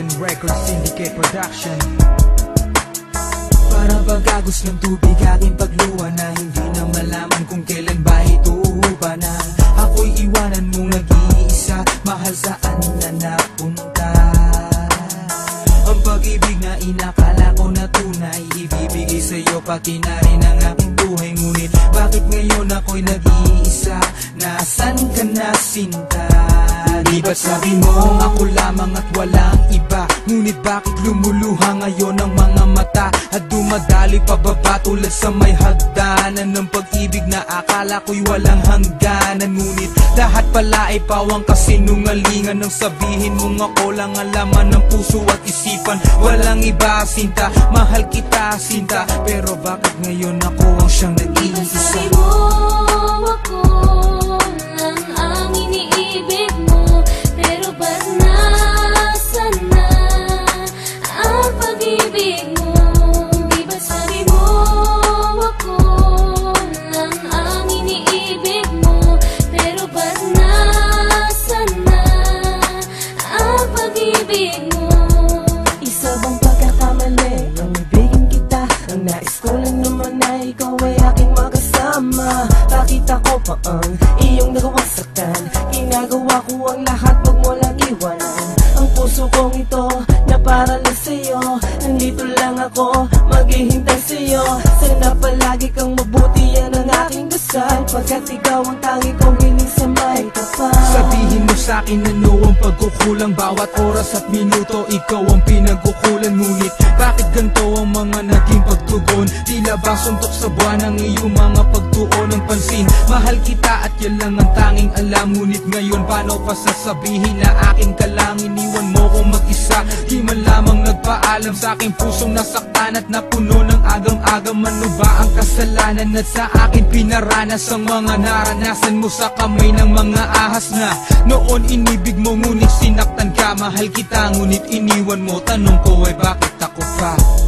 Production Para pagkagos ng tubig aking pagluwa na Hindi na malaman kung kailan ba ito uuba na. Ako'y iwanan mong nag-iisa Mahal saan na napunta. Ang pag-ibig na inakala ko na tunay Ibibigay sa'yo pati na rin ang aking buhay. Ngunit bakit ngayon ako'y nag-iisa? Nasaan ka na sinta? Di ba't sabi mo ako lamang at walang iba. Ngunit bakit lumuluha ngayon ang mga mata? At dumadali pababa tulad sa may hagdanan Ng pag-ibig na akala ko'y walang hangganan? Ngunit lahat pala ay pawang kasinungalingan. Nang sabihin mong ako lang ang laman ng puso at isipan. Walang iba sinta, mahal kita sinta. Pero bakit ngayon ako ang siyang Di ba nag-iisa sabi mo na ikaw ay aking makasama. Bakit ako pa ang iyong nagawang saktan Ginagawa ko ang lahat wag mo lang iwanan. Ang puso kong ito na para lang sa'yo. Nandito lang ako maghihintay sa'yo. Sana palagi kang mabuti yan ang aking dasal. Pagkat ikaw ang tangi kong kapal Mo sa'kin ano ang pagkukulang Bawat oras at minuto. Ikaw ang pinagkukulan Ngunit bakit ganito ang mga naging pagtugon? Tila ba suntok sa buwan ang iyong mga pagtuon ng pansin? Mahal kita at yan lang ang tanging alam Ngunit ngayon paano pa sasabihin na akin ka lang Iniwan mo kong mag-isa Di man lamang nagpaalam sa aking pusong nasaktan At napuno ng agam-agam Ano ba ang kasalanan at sa akin pinaranas Ang mga naranasan mo sa kamay ng mga ahas na Noon inibig mo ngunit sinaktan ka. Mahal kita ngunit iniwan mo. Tanong ko ay bakit ako pa